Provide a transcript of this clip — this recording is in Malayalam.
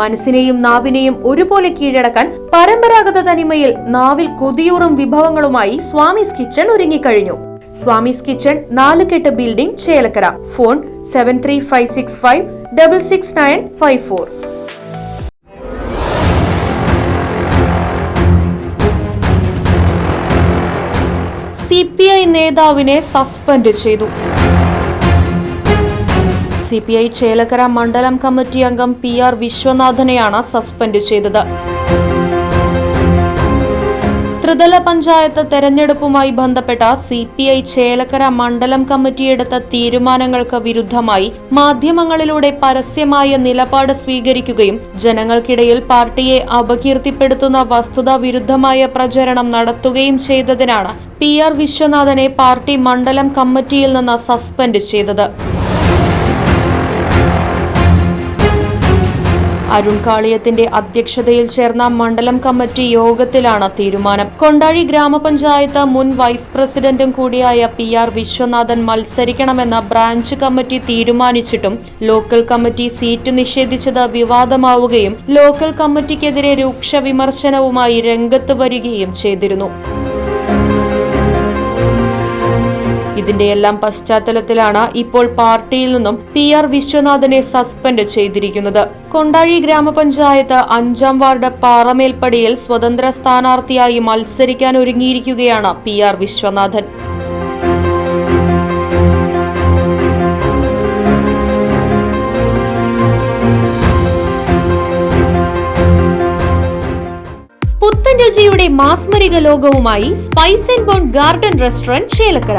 മനസ്സിനെയും നാവിനെയും ഒരുപോലെ കീഴടക്കാൻ പരമ്പരാഗത തനിമയിൽ നാവിൽ കൊതിയൂറും വിഭവങ്ങളുമായി സ്വാമിസ് കിച്ചൺ ഒരുങ്ങിക്കഴിഞ്ഞു. സ്വാമിസ് കിച്ചൺ നാലുകെട്ട് building Chelakkara. Phone seven three five six five double six nine five four C P I നേതാവിനെ സസ്പെൻഡ് ചെയ്തു. സി പി ഐ ചേലക്കര മണ്ഡലം കമ്മിറ്റി അംഗം പി ആർ വിശ്വനാഥനെയാണ് സസ്പെൻഡ് ചെയ്തത്. ത്രിതല പഞ്ചായത്ത് തെരഞ്ഞെടുപ്പുമായി ബന്ധപ്പെട്ട സി പി ഐ ചേലക്കര മണ്ഡലം കമ്മിറ്റി എടുത്ത തീരുമാനങ്ങൾക്ക് വിരുദ്ധമായി മാധ്യമങ്ങളിലൂടെ പരസ്യമായ നിലപാട് സ്വീകരിക്കുകയും ജനങ്ങൾക്കിടയിൽ പാർട്ടിയെ അപകീർത്തിപ്പെടുത്തുന്ന വസ്തുതാ വിരുദ്ധമായ പ്രചരണം നടത്തുകയും ചെയ്തതിനാണ് പി ആർ വിശ്വനാഥനെ പാർട്ടി മണ്ഡലം കമ്മിറ്റിയിൽ നിന്ന് സസ്പെൻഡ് ചെയ്തത്. അരുൺ കാളിയത്തിന്റെ അധ്യക്ഷതയിൽ ചേർന്ന മണ്ഡലം കമ്മിറ്റി യോഗത്തിലാണ് തീരുമാനം. കൊണ്ടാഴി ഗ്രാമപഞ്ചായത്ത് മുൻ വൈസ് പ്രസിഡന്റും കൂടിയായ പി ആർ വിശ്വനാഥൻ മത്സരിക്കണമെന്ന ബ്രാഞ്ച് കമ്മിറ്റി തീരുമാനിച്ചിട്ടും ലോക്കൽ കമ്മിറ്റി സീറ്റ് നിഷേധിച്ചത് വിവാദമാവുകയും ലോക്കൽ കമ്മിറ്റിക്കെതിരെ രൂക്ഷ വിമർശനവുമായി രംഗത്ത് വരികയും ചെയ്തിരുന്നു. ഇതിന്റെയെല്ലാം പശ്ചാത്തലത്തിലാണ് ഇപ്പോൾ പാർട്ടിയിൽ നിന്നും പി ആർ വിശ്വനാഥനെ സസ്പെൻഡ് ചെയ്തിരിക്കുന്നത്. കൊണ്ടാഴി ഗ്രാമപഞ്ചായത്ത് അഞ്ചാം വാർഡ് പാറമേൽപ്പടിയിൽ സ്വതന്ത്ര സ്ഥാനാർത്ഥിയായി മത്സരിക്കാൻ ഒരുങ്ങിയിരിക്കുകയാണ് പി ആർ വിശ്വനാഥൻ. രുചിയുടെ മാസ്മരിക ലോകവുമായി spice and bone garden restaurant Chelakkara